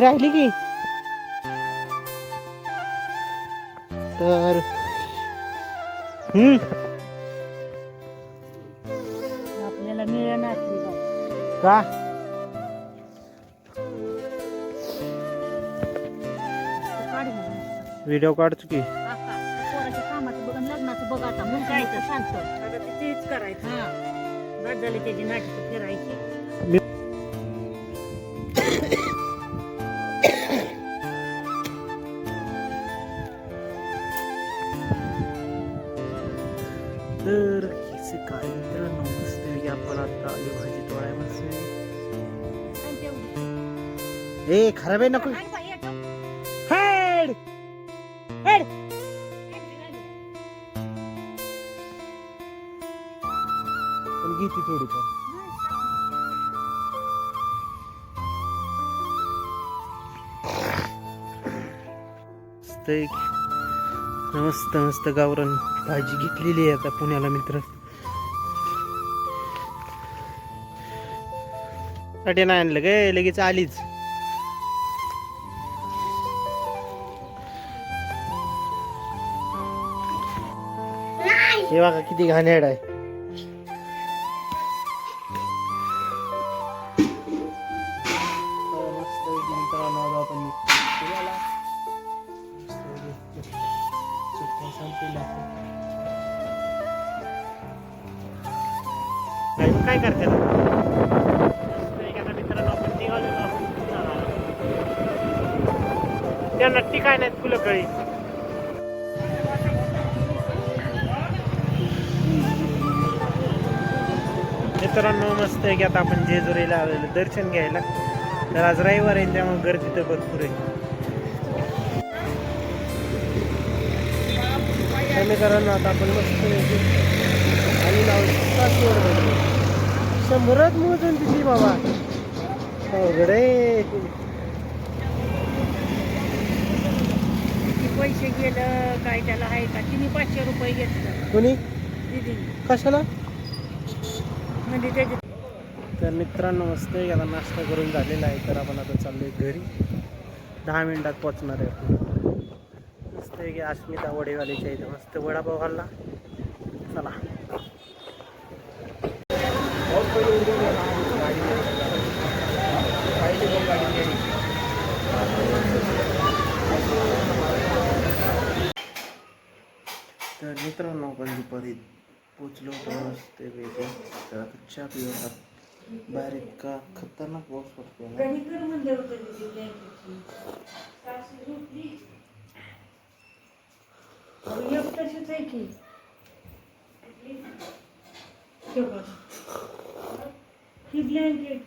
राहिली की तर हम्म। का? व्हिडिओ काढतो की. कामाचं बघ लग्नाचं बघ आता मग काय तर शांत आता ते तेच करायचं हां बाद झाली त्याची नाटकं फिरायची तर काय मित्रांनो मस्त आपण आता आली भाजी ए खराब आहे नको. हेड! हेड! पण घेते थोडी पण. मस्त मस्त मस्त गावरान भाजी घेतलेली आहे आता पुण्याला मित्र. साठी नाही आणलं काय लगेच आलीच. हे बघा किती घाणेड आहे. तर काय करते मित्रांनो आपण निघालेलो त्यांना टिकाय नाहीत फुलं कळी. मित्रांनो मस्त आहे की आता आपण जेजुरीला आलेलो. दर्शन घ्यायला. तर आज रविवार आहे त्यामुळे गर्दी तर भरपूर आहे. तर मित्रांनो आता आपण मस्त आणि लावून शंभरात मोजून दिली बाबा. अवघड आहे. पैसे गेलं काय त्याला आहे का? तिने पाचशे रुपये घेतलं. कोणी? दिदी. कशाला? म्हणजे त्याचे तर मित्रांनो मस्त आहे आता नाश्ता करून झालेला आहे तर आपण आता चाललोय घरी. दहा मिनिटात पोचणार आहे आपण. मस्त आहे की अस्मिता वडेवालीच्या इथे मस्त वडापाव खाल्ला. चला. तर मित्रांनो आपण दुपारी पोचलो होतो मस्त वेगळे तर आता चहा पिऊयात बाहेर इतका खतरनाक पाऊस पडतो ना गणिकर आहे की हे बघ. ही? ब्लँकेट